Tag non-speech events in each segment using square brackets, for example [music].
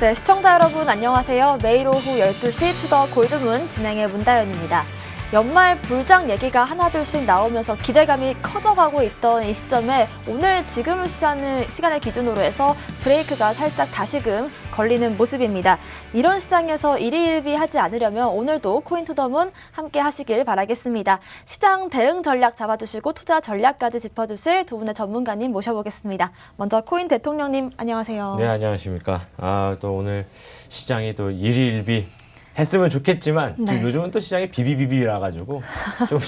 네, 시청자 여러분 안녕하세요. 매일 오후 12시 투더 골드문 진행의 문다연입니다. 연말 불장 얘기가 하나둘씩 나오면서 기대감이 커져가고 있던 이 시점에 오늘 지금 시장을, 시간을 기준으로 해서 브레이크가 살짝 다시금 걸리는 모습입니다. 이런 시장에서 일희일비하지 않으려면 오늘도 코인 투더문 함께 하시길 바라겠습니다. 시장 대응 전략 잡아주시고 투자 전략까지 짚어주실 두 분의 전문가님 모셔보겠습니다. 먼저 코인 대통령님 안녕하세요. 네, 안녕하십니까. 아, 또 오늘 시장이 또 일희일비 했으면 좋겠지만 좀 네. 요즘은 또 시장이 비비비비라 가지고 좀,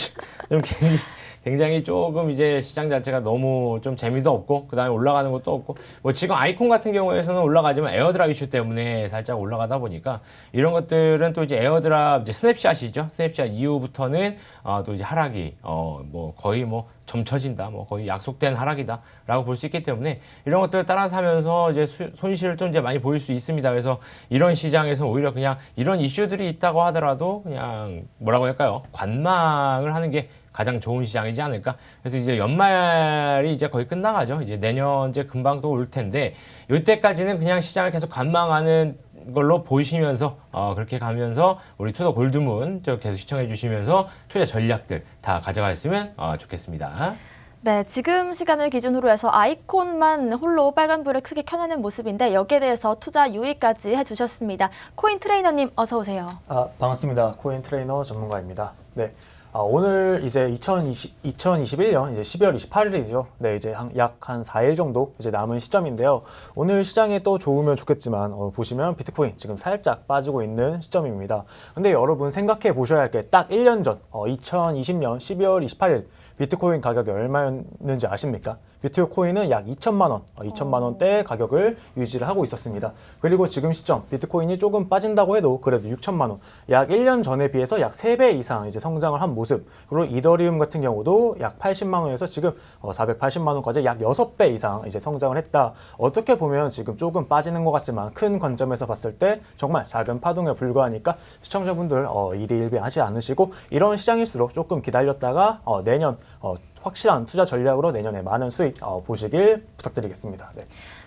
좀 [laughs] 굉장히, 굉장히 조금 이제 시장 자체가 너무 좀 재미도 없고 그 다음에 올라가는 것도 없고 뭐 지금 아이콘 같은 경우에서는 올라가지만 에어드랍 이슈 때문에 살짝 올라가다 보니까 이런 것들은 또 이제 에어드랍 이제 스냅샷이죠. 스냅샷 이후부터는 아, 또 이제 하락이 어 뭐 거의 뭐 점쳐진다, 뭐 거의 약속된 하락이다라고 볼 수 있기 때문에 이런 것들을 따라서 하면서 이제 수- 손실을 좀 이제 많이 보일 수 있습니다. 그래서 이런 시장에서 오히려 그냥 이런 이슈들이 있다고 하더라도 그냥 뭐라고 할까요? 관망을 하는 게 가장 좋은 시장이지 않을까. 그래서 이제 연말이 이제 거의 끝나가죠. 이제 내년 이제 금방 또 올 텐데 이때까지는 그냥 시장을 계속 관망하는 걸로 보시면서 어, 그렇게 가면서 우리 투더 골드문 저 계속 시청해 주시면서 투자 전략들 다 가져갔으면 어, 좋겠습니다. 네, 지금 시간을 기준으로 해서 아이콘만 홀로 빨간불을 크게 켜내는 모습인데 여기에 대해서 투자 유의까지 해주셨습니다. 코인 트레이너님 어서 오세요. 아, 반갑습니다. 코인 트레이너 전문가입니다. 네. 아, 오늘 이제 2020, 2021년 이제 12월 28일이죠. 네, 이제 약한 4일 정도 이제 남은 시점인데요. 오늘 시장이 또 좋으면 좋겠지만 어, 보시면 비트코인 지금 살짝 빠지고 있는 시점입니다. 근데 여러분 생각해 보셔야 할 게 딱 1년 전 어, 2020년 12월 28일 비트코인 가격이 얼마였는지 아십니까? 비트코인은 약 2천만 원, 어, 2천만 원대 가격을 유지를 하고 있었습니다. 그리고 지금 시점 비트코인이 조금 빠진다고 해도 그래도 6천만 원, 약 1년 전에 비해서 약 3배 이상 이제 성장을 한 모습. 그리고 이더리움 같은 경우도 약 80만 원에서 지금 어, 480만 원까지 약 6배 이상 이제 성장을 했다. 어떻게 보면 지금 조금 빠지는 것 같지만 큰 관점에서 봤을 때 정말 작은 파동에 불과하니까 시청자분들 어, 일희일비하지 않으시고 이런 시장일수록 조금 기다렸다가 어, 내년 어, 확실한 투자 전략으로 내년에 많은 수익 어, 보시길 부탁드리겠습니다. 네.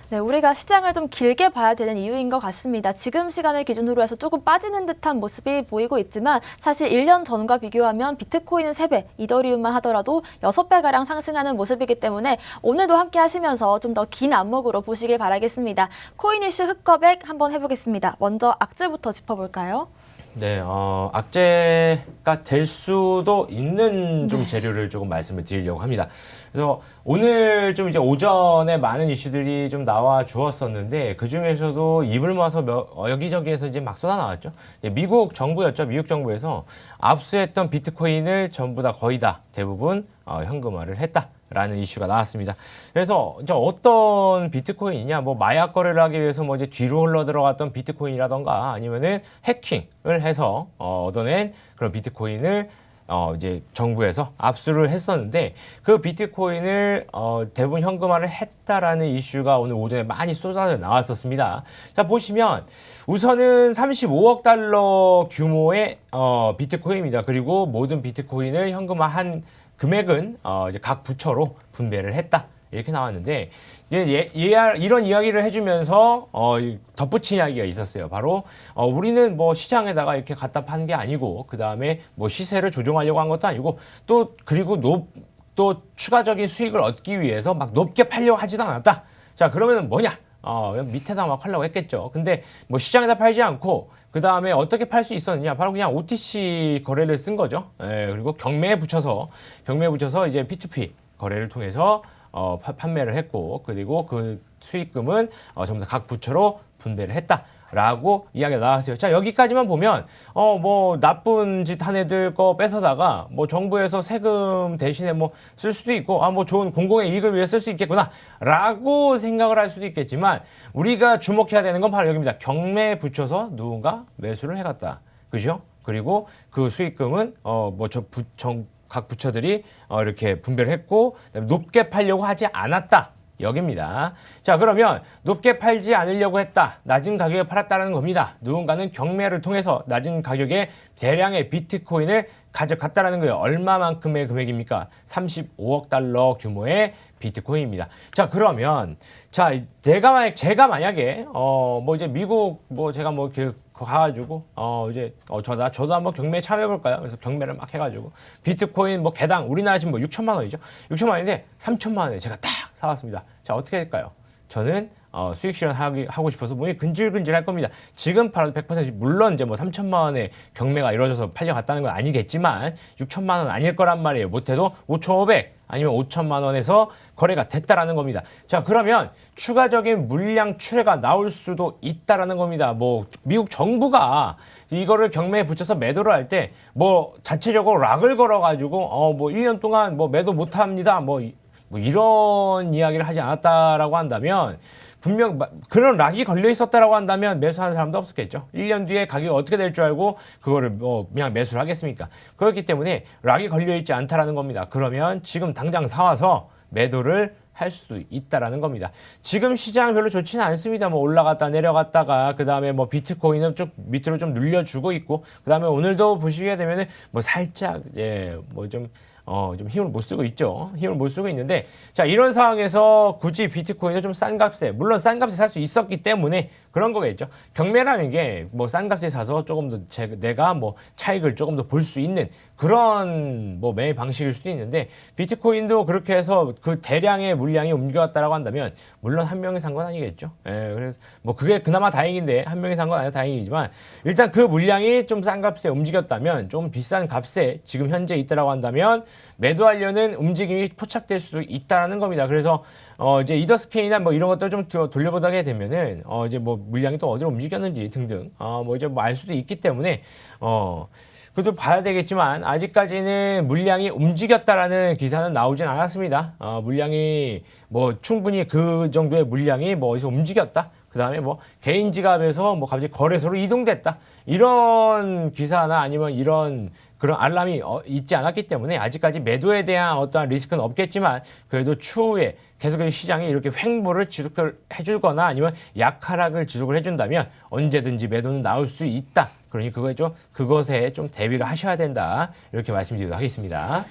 네, 우리가 시장을 좀 길게 봐야 되는 이유인 것 같습니다. 지금 시간을 기준으로 해서 조금 빠지는 듯한 모습이 보이고 있지만 사실 1년 전과 비교하면 비트코인은 3배, 이더리움만 하더라도 6배가량 상승하는 모습이기 때문에 오늘도 함께 하시면서 좀 더 긴 안목으로 보시길 바라겠습니다. 코인 이슈 흑거백 한번 해보겠습니다. 먼저 악재부터 짚어볼까요? 네, 어, 악재가 될 수도 있는 좀 재료를 조금 말씀을 드리려고 합니다. 그래서 오늘 좀 이제 오전에 많은 이슈들이 좀 나와 주었었는데 그 중에서도 입을 모아서 몇- 어, 여기저기에서 이제 막 쏟아 나왔죠. 미국 정부였죠. 미국 정부에서 압수했던 비트코인을 전부 다 거의 다 대부분 어, 현금화를 했다. 라는 이슈가 나왔습니다. 그래서 이제 어떤 비트코인이냐, 뭐 마약 거래를 하기 위해서 뭐 이제 뒤로 흘러 들어갔던 비트코인이라던가 아니면은 해킹을 해서 어, 얻어낸 그런 비트코인을 어 이제 정부에서 압수를 했었는데 그 비트코인을 어 대부분 현금화를 했다라는 이슈가 오늘 오전에 많이 쏟아져 나왔었습니다. 자 보시면 우선은 35억 달러 규모의 어 비트코인입니다. 그리고 모든 비트코인을 현금화한 금액은 어 이제 각 부처로 분배를 했다. 이렇게 나왔는데 예, 예, 이런 이야기를 해주면서 어, 이 덧붙인 이야기가 있었어요. 바로 어, 우리는 뭐 시장에다가 이렇게 갖다 파는 게 아니고 그 다음에 뭐 시세를 조정하려고 한 것도 아니고 또 그리고 높, 또 추가적인 수익을 얻기 위해서 막 높게 팔려고 하지도 않았다. 자 그러면은 뭐냐? 어, 밑에다 막 하려고 했겠죠. 근데 뭐 시장에다 팔지 않고 그 다음에 어떻게 팔 수 있었느냐? 바로 그냥 OTC 거래를 쓴 거죠. 예, 그리고 경매에 붙여서 경매에 붙여서 이제 P2P 거래를 통해서 어, 파- 판매를 했고 그리고 그 수익금은 어, 전부 다 각 부처로 분배를 했다 라고 이야기가 나왔어요. 자 여기까지만 보면 어 뭐 나쁜 짓 한 애들 거 뺏어다가 뭐 정부에서 세금 대신에 뭐 쓸 수도 있고 아 뭐 좋은 공공의 이익을 위해 쓸 수 있겠구나 라고 생각을 할 수도 있겠지만 우리가 주목해야 되는 건 바로 여기입니다. 경매에 붙여서 누군가 매수를 해갔다. 그죠? 그리고 그 수익금은 어 뭐 저 부 정 각 부처들이 어, 이렇게 분배를 했고 높게 팔려고 하지 않았다. 여기입니다. 자, 그러면 높게 팔지 않으려고 했다. 낮은 가격에 팔았다는 겁니다. 누군가는 경매를 통해서 낮은 가격에 대량의 비트코인을 가져갔다라는 거예요. 얼마만큼의 금액입니까? 35억 달러 규모의 비트코인입니다. 자, 그러면 자, 내가 만약 제가 만약에 어 뭐 이제 미국 뭐 제가 뭐 그 가가지고 어 이제 어 저다 저도 한번 경매에 참여해 볼까요? 그래서 경매를 막 해가지고 비트코인 뭐 개당 우리나라 지금 뭐 6천만 원이죠. 6천만 원인데 3천만 원에 제가 딱 사왔습니다. 자 어떻게 할까요? 저는 어, 수익 실현하기 하고 싶어서 몸이 근질근질 할 겁니다. 지금 팔아도 100% 물론 이제 뭐 3천만 원의 경매가 이루어져서 팔려갔다는 건 아니겠지만 6천만 원 아닐 거란 말이에요. 못해도 5,500 아니면 5천만 원에서 거래가 됐다라는 겁니다. 자 그러면 추가적인 물량 출회가 나올 수도 있다라는 겁니다. 뭐 미국 정부가 이거를 경매에 붙여서 매도를 할 때 뭐 자체적으로 락을 걸어 가지고 어 뭐 1년 동안 뭐 매도 못 합니다. 뭐, 이- 뭐 이런 이야기를 하지 않았다라고 한다면 분명 마- 그런 락이 걸려 있었다라고 한다면 매수하는 사람도 없었겠죠. 1년 뒤에 가격이 어떻게 될 줄 알고 그거를 뭐 그냥 매수를 하겠습니까? 그렇기 때문에 락이 걸려 있지 않다라는 겁니다. 그러면 지금 당장 사와서 매도를 할 수도 있다라는 겁니다. 지금 시장 별로 좋지는 않습니다. 뭐 올라갔다 내려갔다가 그 다음에 뭐 비트코인은 쭉 밑으로 좀 눌려주고 있고 그 다음에 오늘도 보시게 되면은 뭐 살짝 이제 뭐좀 어, 좀 힘을 못 쓰고 있죠. 힘을 못 쓰고 있는데, 자, 이런 상황에서 굳이 비트코인을 좀 싼 값에, 물론 싼 값에 살 수 있었기 때문에 그런 거겠죠. 경매라는 게 뭐 싼 값에 사서 조금 더 제, 내가 뭐 차익을 조금 더 볼 수 있는 그런 뭐 매매 방식일 수도 있는데, 비트코인도 그렇게 해서 그 대량의 물량이 움직였다라고 한다면, 물론 한 명이 산 건 아니겠죠. 예, 그래서 뭐 그게 그나마 다행인데, 한 명이 산 건 아니라 다행이지만, 일단 그 물량이 좀 싼 값에 움직였다면, 좀 비싼 값에 지금 현재 있다라고 한다면, 매도하려는 움직임이 포착될 수도 있다는 겁니다. 그래서 어 이제 이더스케이나 뭐 이런 것들 좀더 돌려보게 되면은 어 이제 뭐 물량이 또 어디로 움직였는지 등등 어뭐 이제 뭐 알 수도 있기 때문에 어 그것도 봐야 되겠지만 아직까지는 물량이 움직였다라는 기사는 나오진 않았습니다. 어 물량이 뭐 충분히 그 정도의 물량이 뭐 어디서 움직였다. 그 다음에 뭐 개인 지갑에서 뭐 갑자기 거래소로 이동됐다. 이런 기사나 아니면 이런 그런 알람이 어, 있지 않았기 때문에 아직까지 매도에 대한 어떠한 리스크는 없겠지만 그래도 추후에 계속해서 시장이 이렇게 횡보를 지속을 해줄거나 아니면 약하락을 지속을 해준다면 언제든지 매도는 나올 수 있다. 그러니 그거에 좀 그것에 좀 대비를 하셔야 된다. 이렇게 말씀드리도록 하겠습니다.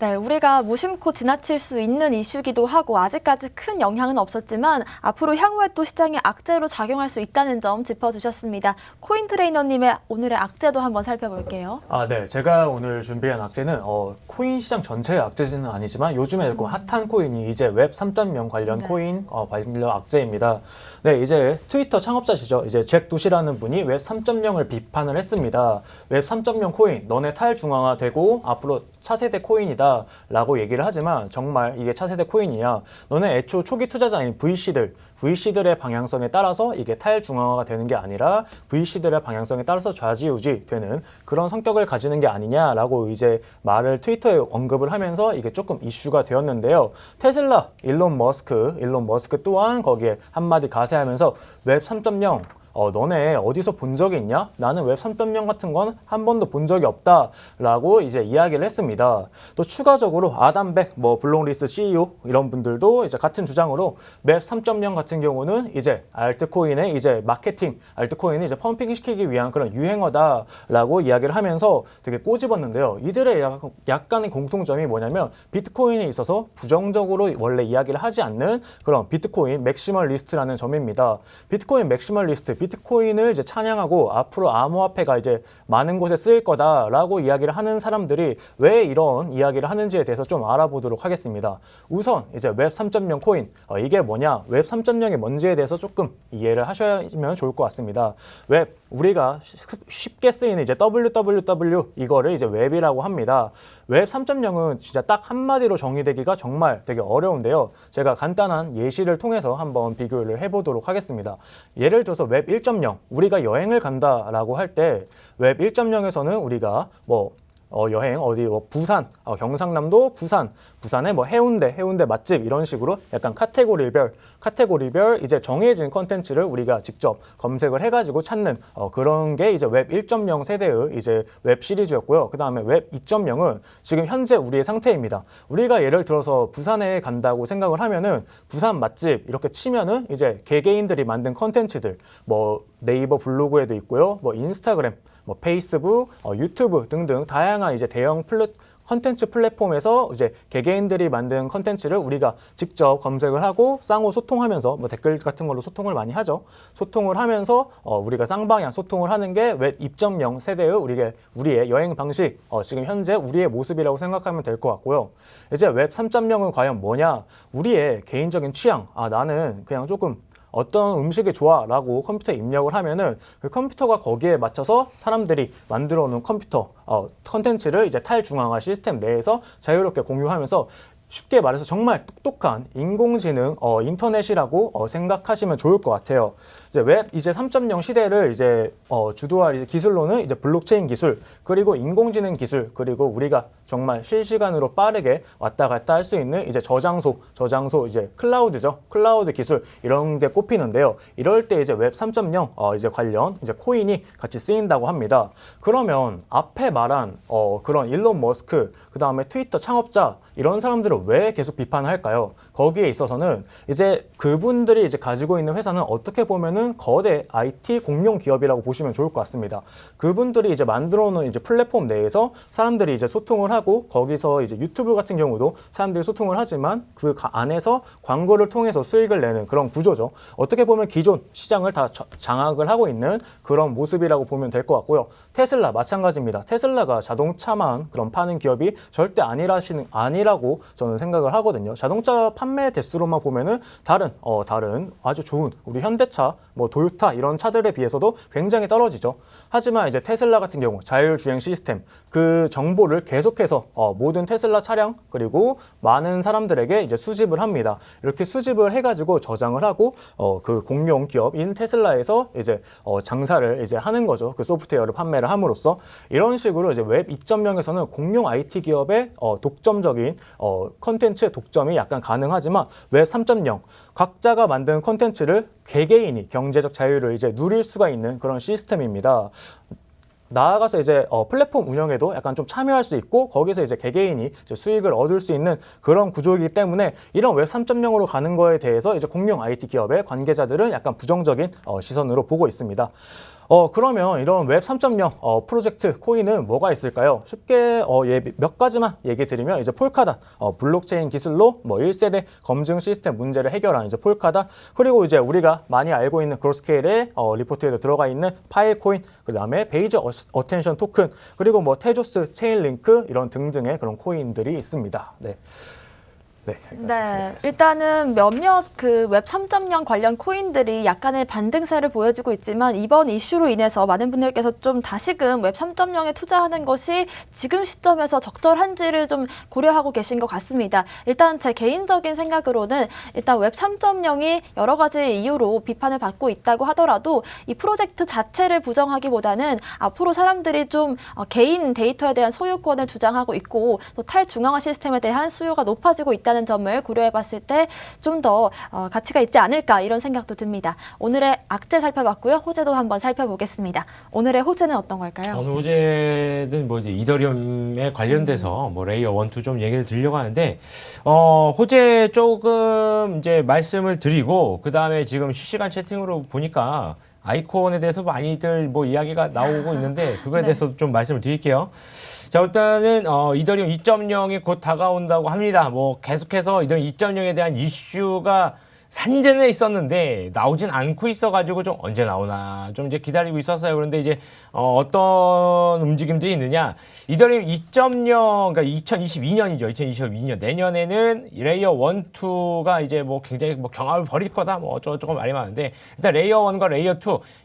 네, 우리가 무심코 지나칠 수 있는 이슈기도 하고 아직까지 큰 영향은 없었지만 앞으로 향후에 또 시장에 악재로 작용할 수 있다는 점 짚어주셨습니다. 코인 트레이너님의 오늘의 악재도 한번 살펴볼게요. 아, 네. 제가 오늘 준비한 악재는 어, 코인 시장 전체의 악재는 아니지만 요즘에 조금 핫한 코인이 이제 웹 3.0 관련 네. 코인 어, 관련 악재입니다. 네, 이제 트위터 창업자시죠. 이제 잭 도시라는 분이 웹 3.0을 비판을 했습니다. 웹 3.0 코인 너네 탈중앙화되고 앞으로 차세대 코인이다 라고 얘기를 하지만 정말 이게 차세대 코인이야. 너네 애초 초기 투자자인 VC들, VC들의 방향성에 따라서 이게 탈중앙화가 되는 게 아니라 VC들의 방향성에 따라서 좌지우지 되는 그런 성격을 가지는 게 아니냐라고 이제 말을 트위터에 언급을 하면서 이게 조금 이슈가 되었는데요. 테슬라, 일론 머스크, 일론 머스크 또한 거기에 한마디 가세하면서 웹 3.0 어, 너네 어디서 본 적이 있냐? 나는 웹 3.0 같은 건 한 번도 본 적이 없다 라고 이제 이야기를 했습니다. 또 추가적으로 아담백, 뭐 블록리스 CEO 이런 분들도 이제 같은 주장으로 웹 3.0 같은 경우는 이제 알트코인의 이제 마케팅, 알트코인을 이제 펌핑 시키기 위한 그런 유행어다라고 이야기를 하면서 되게 꼬집었는데요. 이들의 약- 약간의 공통점이 뭐냐면 비트코인에 있어서 부정적으로 원래 이야기를 하지 않는 그런 비트코인 맥시멀 리스트라는 점입니다. 비트코인 맥시멀 리스트, 비트코인을 이제 찬양하고 앞으로 암호화폐가 이제 많은 곳에 쓰일 거다라고 이야기를 하는 사람들이 왜 이런 이야기를 하는지에 대해서 좀 알아보도록 하겠습니다. 우선 이제 웹 3.0 코인 어, 이게 뭐냐? 웹 3.0이 뭔지에 대해서 조금 이해를 하시면 좋을 것 같습니다. 웹 우리가 쉬- 쉽게 쓰이는 이제 www 이거를 이제 웹이라고 합니다. 웹 3.0은 진짜 딱 한마디로 정의되기가 정말 되게 어려운데요. 제가 간단한 예시를 통해서 한번 비교를 해보도록 하겠습니다. 예를 들어서 웹 1.0 우리가 여행을 간다라고 할 때 웹 1.0에서는 우리가 뭐 어, 여행 어디 뭐 부산 어, 경상남도 부산 부산의 뭐 해운대 해운대 맛집 이런 식으로 약간 카테고리별 카테고리별 이제 정해진 컨텐츠를 우리가 직접 검색을 해가지고 찾는 어, 그런 게 이제 웹 1.0 세대의 이제 웹 시리즈였고요. 그 다음에 웹 2.0은 지금 현재 우리의 상태입니다. 우리가 예를 들어서 부산에 간다고 생각을 하면은 부산 맛집 이렇게 치면은 이제 개개인들이 만든 컨텐츠들 뭐 네이버 블로그에도 있고요, 뭐 인스타그램 뭐 페이스북, 어, 유튜브 등등 다양한 이제 대형 플랫 컨텐츠 플랫폼에서 이제 개개인들이 만든 컨텐츠를 우리가 직접 검색을 하고 쌍호 소통하면서 뭐 댓글 같은 걸로 소통을 많이 하죠. 소통을 하면서 어, 우리가 쌍방향 소통을 하는 게웹 입점형 세대의 우리의 우리의 여행 방식, 어, 지금 현재 우리의 모습이라고 생각하면 될 것 같고요. 이제 웹 3.0은 과연 뭐냐? 우리의 개인적인 취향. 아 나는 그냥 조금 어떤 음식이 좋아라고 컴퓨터에 입력을 하면은 그 컴퓨터가 거기에 맞춰서 사람들이 만들어 놓은 컴퓨터 어, 컨텐츠를 이제 탈중앙화 시스템 내에서 자유롭게 공유하면서 쉽게 말해서 정말 똑똑한 인공지능 어, 인터넷이라고 어, 생각하시면 좋을 것 같아요. 이제 웹 이제 3.0 시대를 이제 어, 주도할 이제 기술로는 이제 블록체인 기술 그리고 인공지능 기술 그리고 우리가 정말 실시간으로 빠르게 왔다 갔다 할 수 있는 이제 저장소 저장소 이제 클라우드죠 클라우드 기술 이런 게 꼽히는데요. 이럴 때 이제 웹 3.0 어, 이제 관련 이제 코인이 같이 쓰인다고 합니다. 그러면 앞에 말한 어, 그런 일론 머스크 그 다음에 트위터 창업자 이런 사람들을 왜 계속 비판할까요? 거기에 있어서는 이제 그분들이 이제 가지고 있는 회사는 어떻게 보면은 거대 IT 공룡 기업이라고 보시면 좋을 것 같습니다. 그분들이 이제 만들어 놓은 이제 플랫폼 내에서 사람들이 이제 소통을 하고 거기서 이제 유튜브 같은 경우도 사람들이 소통을 하지만 그 가- 안에서 광고를 통해서 수익을 내는 그런 구조죠. 어떻게 보면 기존 시장을 다 저- 장악을 하고 있는 그런 모습이라고 보면 될 것 같고요. 테슬라 마찬가지입니다. 테슬라가 자동차만 그런 파는 기업이 절대 아니라시는 아니라고 저는 생각을 하거든요. 자동차 판매 대수로만 보면은 다른 어 다른 아주 좋은 우리 현대차 뭐 도요타 이런 차들에 비해서도 굉장히 떨어지죠. 하지만 이제 테슬라 같은 경우 자율주행 시스템 그 정보를 계속해서 어, 모든 테슬라 차량 그리고 많은 사람들에게 이제 수집을 합니다. 이렇게 수집을 해가지고 저장을 하고 어, 그 공룡 기업인 테슬라에서 이제 어, 장사를 이제 하는 거죠. 그 소프트웨어를 판매를 함으로써 이런 식으로 이제 웹 2.0에서는 공룡 IT 기업의 어, 독점적인 어, 컨텐츠 독점이 약간 가능하지만 웹 3.0 각자가 만든 컨텐츠를 개개인이 경제적 자유를 이제 누릴 수가 있는 그런 시스템입니다. 나아가서 이제 어, 플랫폼 운영에도 약간 좀 참여할 수 있고 거기서 이제 개개인이 이제 수익을 얻을 수 있는 그런 구조이기 때문에 이런 웹 3.0으로 가는 거에 대해서 이제 공룡 IT 기업의 관계자들은 약간 부정적인 어, 시선으로 보고 있습니다. 어 그러면 이런 웹 3.0 어, 프로젝트 코인은 뭐가 있을까요? 쉽게 어, 예, 몇 가지만 얘기 드리면 이제 폴카단 어, 블록체인 기술로 뭐 1세대 검증 시스템 문제를 해결한 이제 폴카단 그리고 이제 우리가 많이 알고 있는 그로스케일의 어, 리포트에도 들어가 있는 파일 코인 그다음에 베이지 어, 어텐션 토큰 그리고 뭐 테조스 체인링크 이런 등등의 그런 코인들이 있습니다. 네. 네, 네. 일단은 몇몇 그 웹 3.0 관련 코인들이 약간의 반등세를 보여주고 있지만 이번 이슈로 인해서 많은 분들께서 좀 다시금 웹 3.0에 투자하는 것이 지금 시점에서 적절한지를 좀 고려하고 계신 것 같습니다. 일단 제 개인적인 생각으로는 일단 웹 3.0이 여러 가지 이유로 비판을 받고 있다고 하더라도 이 프로젝트 자체를 부정하기보다는 앞으로 사람들이 좀 어, 개인 데이터에 대한 소유권을 주장하고 있고 또 탈중앙화 시스템에 대한 수요가 높아지고 있다는 점을 고려해 봤을 때 좀더 어, 가치가 있지 않을까 이런 생각도 듭니다. 오늘의 악재 살펴봤고요. 호재도 한번 살펴보겠습니다. 오늘의 호재는 어떤 걸까요? 오늘 호재는 뭐 이제 이더리움에 관련돼서 뭐 레이어 원, 투 좀 얘기를 드리려고 하는데 어 호재 조금 이제 말씀을 드리고 그 다음에 지금 실시간 채팅으로 보니까 아이콘에 대해서 많이들 뭐 이야기가 나오고 있는데 그거에 네. 대해서 좀 말씀을 드릴게요. 자 일단은 어, 이더리움 2.0이 곧 다가온다고 합니다. 뭐 계속해서 이더리움 2.0에 대한 이슈가 산전에 있었는데 나오진 않고 있어가지고 좀 언제 나오나 좀 이제 기다리고 있었어요. 그런데 이제 어, 어떤 움직임들이 있느냐? 이더리움 2.0 그러니까 2022년이죠. 2022년 내년에는 레이어 1, 2가 이제 뭐 굉장히 뭐 경합을 벌일 거다. 뭐 어쩌고 저쩌고 말이 많은데 일단 레이어 1과 레이어 2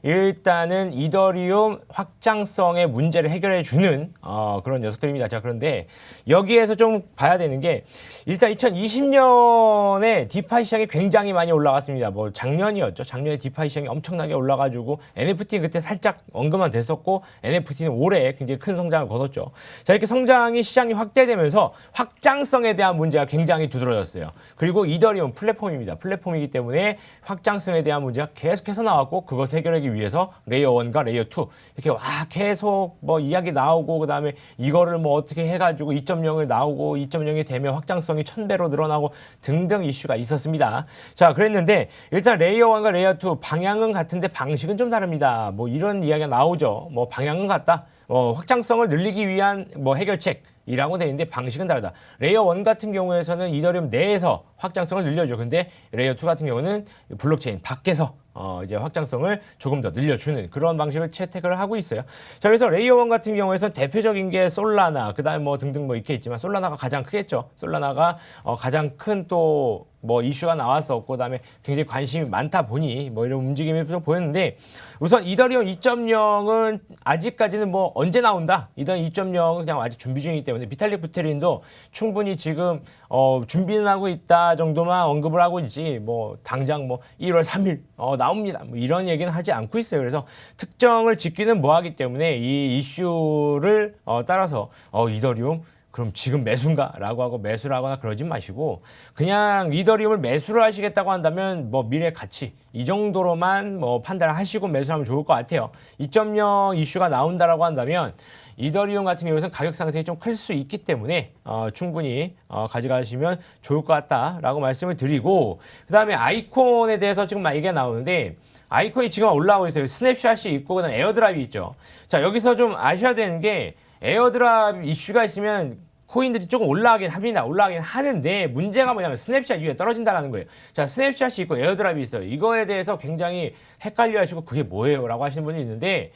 일단은 이더리움 확장성의 문제를 해결해 주는 어, 그런 녀석들입니다. 자 그런데 여기에서 좀 봐야 되는 게 일단 2020년에 디파이 시장이 굉장히 많이 올라갔습니다. 뭐 작년이었죠. 작년에 디파이 시장이 엄청나게 올라가지고 NFT 는 그때 살짝 언급만 됐었고 NFT는 올해 굉장히 큰 성장을 거뒀죠. 자 이렇게 성장이 시장이 확대되면서 확장성에 대한 문제가 굉장히 두드러졌어요. 그리고 이더리움 플랫폼입니다. 플랫폼이기 때문에 확장성에 대한 문제가 계속해서 나왔고 그것을 해결하기 위해서 레이어 1과 레이어 2 이렇게 와 계속 뭐 이야기 나오고 그다음에 이거를 뭐 어떻게 해가지고 2.0을 나오고 2.0이 되면 확장성이 1000배로 늘어나고 등등 이슈가 있었습니다. 자 자, 그랬는데 일단 레이어 1과 레이어 2 방향은 같은데 방식은 좀 다릅니다. 뭐 이런 이야기가 나오죠. 뭐 방향은 같다. 어, 확장성을 늘리기 위한 뭐 해결책. 이라고 되어 있는데 방식은 다르다. 레이어 1 같은 경우에서는 이더리움 내에서 확장성을 늘려줘. 근데 레이어 2 같은 경우는 블록체인 밖에서 어 이제 확장성을 조금 더 늘려주는 그런 방식을 채택을 하고 있어요. 자 그래서 레이어 1 같은 경우에서는 대표적인 게 솔라나 그다음 뭐 등등 뭐 이렇게 있지만 솔라나가 가장 크겠죠. 솔라나가 어 가장 큰또 뭐 이슈가 나왔었고 그다음에 굉장히 관심이 많다 보니 뭐 이런 움직임이 좀 보였는데 우선 이더리움 2.0은 아직까지는 뭐 언제 나온다? 이더리움 2.0은 그냥 아직 준비 중이기 때문에 비탈릭 부테린도 충분히 지금 어 준비는 하고 있다 정도만 언급을 하고 있지 뭐 당장 뭐 1월 3일 어 나옵니다. 뭐 이런 얘기는 하지 않고 있어요. 그래서 특정을 짓기는 뭐하기 때문에 이 이슈를 어 따라서 어 이더리움 그럼 지금 매수인가라고 하고 매수를 하거나 그러지 마시고 그냥 이더리움을 매수를 하시겠다고 한다면 뭐 미래 가치 이 정도로만 뭐 판단을 하시고 매수하면 좋을 것 같아요. 2.0 이슈가 나온다라고 한다면 이더리움 같은 경우에는 가격 상승이 좀 클 수 있기 때문에 어, 충분히 어, 가져가시면 좋을 것 같다라고 말씀을 드리고 그다음에 아이콘에 대해서 지금 막 얘기가 나오는데 아이콘이 지금 올라오고 있어요. 스냅샷이 있고 그다음 에어드랍이 있죠. 자 여기서 좀 아셔야 되는 게 에어드랍 이슈가 있으면 코인들이 조금 올라가긴 합니다. 올라가긴 하는데 문제가 뭐냐면 스냅샷 이후에 떨어진다라는 거예요. 자, 스냅샷이 있고 에어드랍이 있어요. 이거에 대해서 굉장히 헷갈려 하시고 그게 뭐예요? 라고 하시는 분이 있는데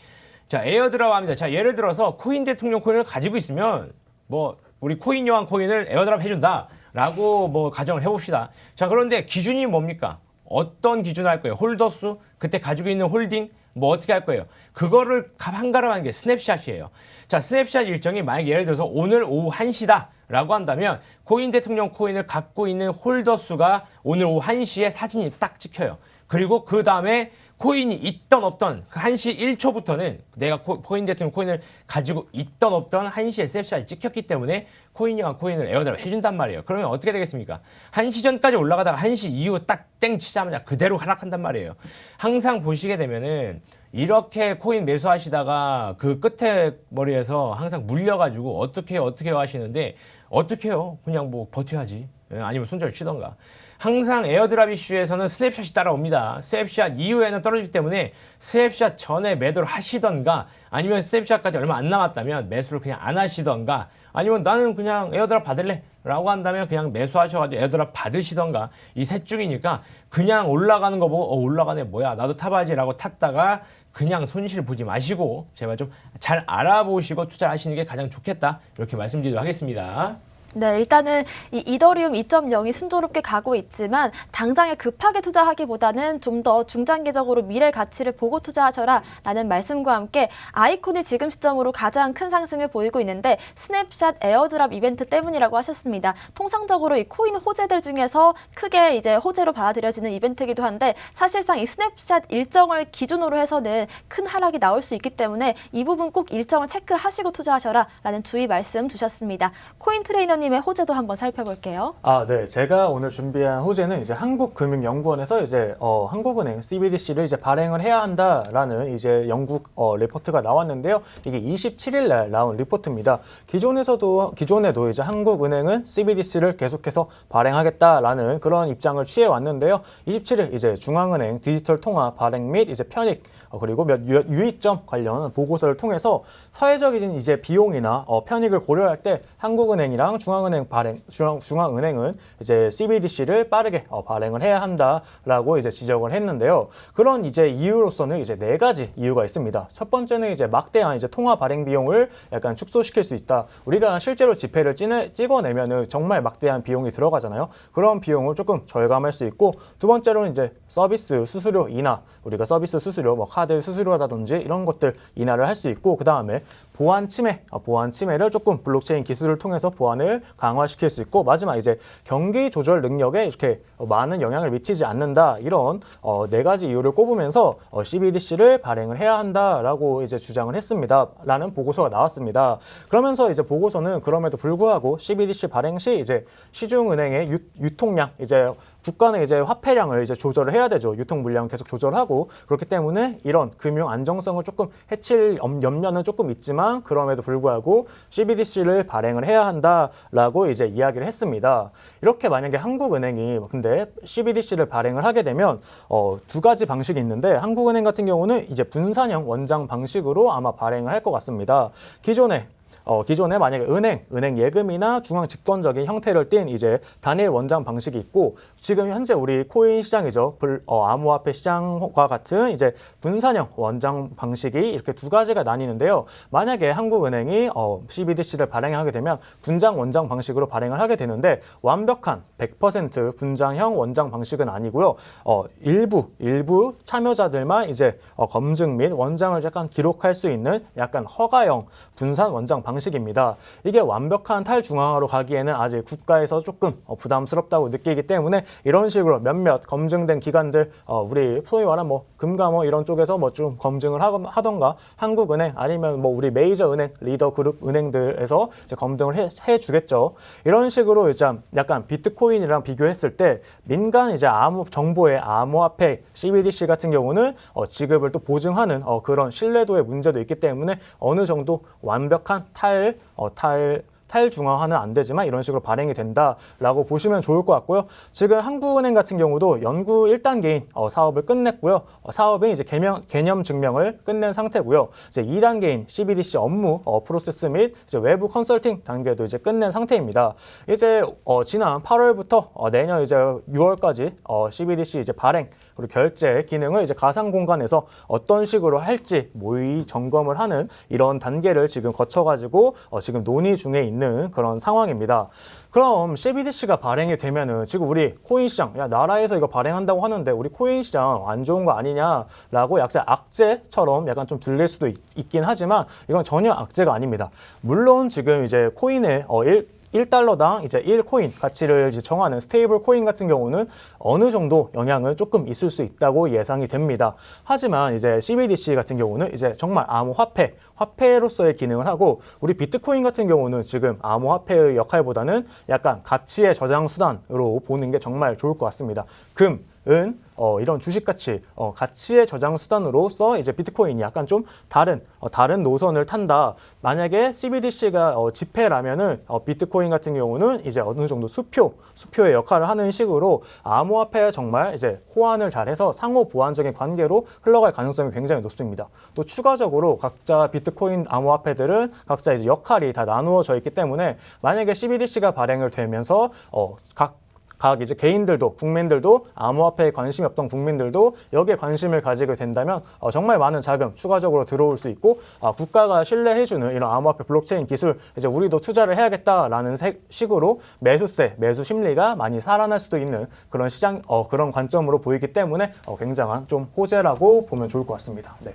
자, 에어드랍 합니다. 자, 예를 들어서 코인 대통령 코인을 가지고 있으면 뭐 우리 코인 여왕 코인을 에어드랍 해준다. 라고 뭐 가정을 해봅시다. 자, 그런데 기준이 뭡니까? 어떤 기준을 할 거예요? 홀더 수? 그때 가지고 있는 홀딩? 뭐 어떻게 할 거예요? 그거를 한가름하는 게 스냅샷이에요. 자, 스냅샷 일정이 만약 예를 들어서 오늘 오후 1시다. 라고 한다면 코인 대통령 코인을 갖고 있는 홀더 수가 오늘 오후 1시에 사진이 딱 찍혀요. 그리고 그 다음에 코인이 있던 없던 그 1시 1초부터는 내가 코, 코인 대통령 코인을 가지고 있던 없던 1시에 스냅샷이 찍혔기 때문에 코인이와 코인을 에어드랍 해준단 말이에요. 그러면 어떻게 되겠습니까? 1시 전까지 올라가다가 1시 이후 딱 땡 치자마자 그대로 하락한단 말이에요. 항상 보시게 되면은 이렇게 코인 매수하시다가 그 끝에 머리에서 항상 물려가지고 어떻게 어떻게 하시는데 어떻게 해요? 그냥 뭐 버텨야지. 예, 아니면 손절 치던가. 항상 에어드랍 이슈에서는 스냅샷이 따라옵니다. 스냅샷 이후에는 떨어지기 때문에 스냅샷 전에 매도를 하시던가 아니면 스냅샷까지 얼마 안 남았다면 매수를 그냥 안 하시던가 아니면 나는 그냥 에어드랍 받을래? 라고 한다면 그냥 매수하셔가지고 에어드랍 받으시던가 이 셋 중이니까 그냥 올라가는 거 보고 어 올라가네. 뭐야? 나도 타봐야지 라고 탔다가 그냥 손실 보지 마시고 제발 좀 잘 알아보시고 투자하시는 게 가장 좋겠다. 이렇게 말씀드리도록 하겠습니다. 네, 일단은 이 이더리움 2.0이 순조롭게 가고 있지만 당장에 급하게 투자하기보다는 좀 더 중장기적으로 미래 가치를 보고 투자하셔라라는 말씀과 함께 아이콘이 지금 시점으로 가장 큰 상승을 보이고 있는데 스냅샷 에어드랍 이벤트 때문이라고 하셨습니다. 통상적으로 이 코인 호재들 중에서 크게 이제 호재로 받아들여지는 이벤트이기도 한데 사실상 이 스냅샷 일정을 기준으로 해서는 큰 하락이 나올 수 있기 때문에 이 부분 꼭 일정을 체크하시고 투자하셔라라는 주의 말씀 주셨습니다. 코인 트레이너님 의 호재도 한번 살펴볼게요. 아, 네. 제가 오늘 준비한 호재는 이제 한국금융연구원에서 이제 어, 한국은행 CBDC를 이제 발행을 해야 한다라는 이제 영국 어, 리포트가 나왔는데요. 이게 27일 날 나온 리포트입니다. 기존에서도 기존에도 이제 한국은행은 CBDC를 계속해서 발행하겠다라는 그런 입장을 취해 왔는데요. 27일 이제 중앙은행 디지털 통화 발행 및 이제 편익 어, 그리고 몇 유- 유의점 관련 보고서를 통해서 사회적인 이제 비용이나 어, 편익을 고려할 때 한국은행이랑 중앙은행 발행 중앙, 중앙은행은 이제 CBDC를 빠르게 어, 발행을 해야 한다라고 이제 지적을 했는데요. 그런 이제 이유로서는 이제 네 가지 이유가 있습니다. 첫 번째는 이제 막대한 이제 통화 발행 비용을 약간 축소시킬 수 있다. 우리가 실제로 지폐를 찌내, 찍어내면은 정말 막대한 비용이 들어가잖아요. 그런 비용을 조금 절감할 수 있고 두 번째로는 이제 서비스 수수료 인하 우리가 서비스 수수료 뭐 카드 수수료라든지 이런 것들 인하를 할 수 있고 그 다음에 보안 침해 어, 보안 침해를 조금 블록체인 기술을 통해서 보안을 강화시킬 수 있고 마지막 이제 경기 조절 능력에 이렇게 어, 많은 영향을 미치지 않는다 이런 어, 네 가지 이유를 꼽으면서 어, CBDC를 발행을 해야 한다라고 이제 주장을 했습니다라는 보고서가 나왔습니다. 그러면서 이제 보고서는 그럼에도 불구하고 CBDC 발행 시 이제 시중은행의 유, 유통량 이제 국가는 이제 화폐량을 이제 조절을 해야 되죠. 유통 물량을 계속 조절하고 그렇기 때문에 이런 금융 안정성을 조금 해칠 염- 염려는 조금 있지만 하지만 그럼에도 불구하고 CBDC를 발행을 해야 한다라고 이제 이야기를 했습니다. 이렇게 만약에 한국은행이 근데 CBDC를 발행을 하게 되면 어, 두 가지 방식이 있는데 한국은행 같은 경우는 이제 분산형 원장 방식으로 아마 발행을 할 것 같습니다. 기존에 어, 기존에 만약에 은행, 은행 예금이나 중앙 집권적인 형태를 띈 이제 단일 원장 방식이 있고 지금 현재 우리 코인 시장이죠. 불, 어, 암호화폐 시장과 같은 이제 분산형 원장 방식이 이렇게 두 가지가 나뉘는데요. 만약에 한국은행이 어, CBDC를 발행하게 되면 분장 원장 방식으로 발행을 하게 되는데 완벽한 100% 분장형 원장 방식은 아니고요. 어, 일부 일부 참여자들만 이제 어, 검증 및 원장을 약간 기록할 수 있는 약간 허가형 분산 원장 방식 입니다. 이게 완벽한 탈중앙화로 가기에는 아직 국가에서 조금 어, 부담스럽다고 느끼기 때문에 이런 식으로 몇몇 검증된 기관들 어, 우리 소위 말하는 뭐 금감원 이런 쪽에서 뭐 좀 검증을 하던가 한국은행 아니면 뭐 우리 메이저 은행 리더 그룹 은행들에서 이제 검증을 해, 해 주겠죠. 이런 식으로 이제 약간 비트코인이랑 비교했을 때 민간 이제 암호 정보의 암호화폐 CBDC 같은 경우는 어, 지급을 또 보증하는 어, 그런 신뢰도의 문제도 있기 때문에 어느 정도 완벽한 탈, 어, 탈 탈중앙화는 안 되지만 이런 식으로 발행이 된다라고 보시면 좋을 것 같고요. 지금 한국은행 같은 경우도 연구 1단계인 어, 사업을 끝냈고요. 어, 사업은 이제 개명, 개념 증명을 끝낸 상태고요. 이제 2단계인 CBDC 업무 어, 프로세스 및 이제 외부 컨설팅 단계도 이제 끝낸 상태입니다. 이제 어, 지난 8월부터 어, 내년 이제 6월까지 어, CBDC 이제 발행 그리고 결제 기능을 이제 가상 공간에서 어떤 식으로 할지 모의 점검을 하는 이런 단계를 지금 거쳐가지고 어, 지금 논의 중에 있는 그런 상황입니다. 그럼 CBDC가 발행이 되면은 지금 우리 코인 시장, 야 나라에서 이거 발행한다고 하는데 우리 코인 시장 안 좋은 거 아니냐라고 약간 악재처럼 약간 좀 들릴 수도 있, 긴 하지만 이건 전혀 악재가 아닙니다. 물론 지금 이제 코인의 어, 일, 1달러당 이제 1코인 가치를 정하는 스테이블 코인 같은 경우는 어느 정도 영향은 조금 있을 수 있다고 예상이 됩니다. 하지만 이제 CBDC 같은 경우는 이제 정말 암호 화폐, 화폐로서의 기능을 하고 우리 비트코인 같은 경우는 지금 암호 화폐의 역할보다는 약간 가치의 저장 수단으로 보는 게 정말 좋을 것 같습니다. 금, 은 어, 이런 주식 가치, 어, 가치의 저장 수단으로서 이제 비트코인이 약간 좀 다른 어, 다른 노선을 탄다. 만약에 CBDC가 어, 지폐라면은 어, 비트코인 같은 경우는 이제 어느 정도 수표, 수표의 역할을 하는 식으로 암호화폐에 정말 이제 호환을 잘해서 상호 보완적인 관계로 흘러갈 가능성이 굉장히 높습니다. 또 추가적으로 각자 비트코인 암호화폐들은 각자 이제 역할이 다 나누어져 있기 때문에 만약에 CBDC가 발행을 되면서 어, 각 각 이제 개인들도 국민들도 암호화폐에 관심이 없던 국민들도 여기에 관심을 가지게 된다면 어, 정말 많은 자금 추가적으로 들어올 수 있고 아, 국가가 신뢰해주는 이런 암호화폐 블록체인 기술 이제 우리도 투자를 해야겠다라는 세- 식으로 매수세 매수 심리가 많이 살아날 수도 있는 그런 시장 어, 그런 관점으로 보이기 때문에 어, 굉장한 좀 호재라고 보면 좋을 것 같습니다. 네.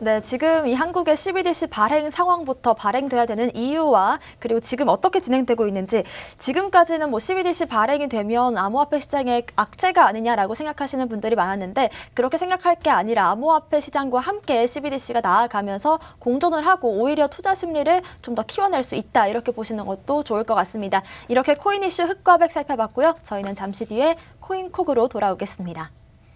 네, 지금 이 한국의 CBDC 발행 상황부터 발행돼야 되는 이유와 그리고 지금 어떻게 진행되고 있는지 지금까지는 뭐 CBDC 발행이 되면 암호화폐 시장에 악재가 아니냐라고 생각하시는 분들이 많았는데 그렇게 생각할 게 아니라 암호화폐 시장과 함께 CBDC가 나아가면서 공존을 하고 오히려 투자 심리를 좀 더 키워낼 수 있다 이렇게 보시는 것도 좋을 것 같습니다. 이렇게 코인 이슈 흑과백 살펴봤고요. 저희는 잠시 뒤에 코인콕으로 돌아오겠습니다.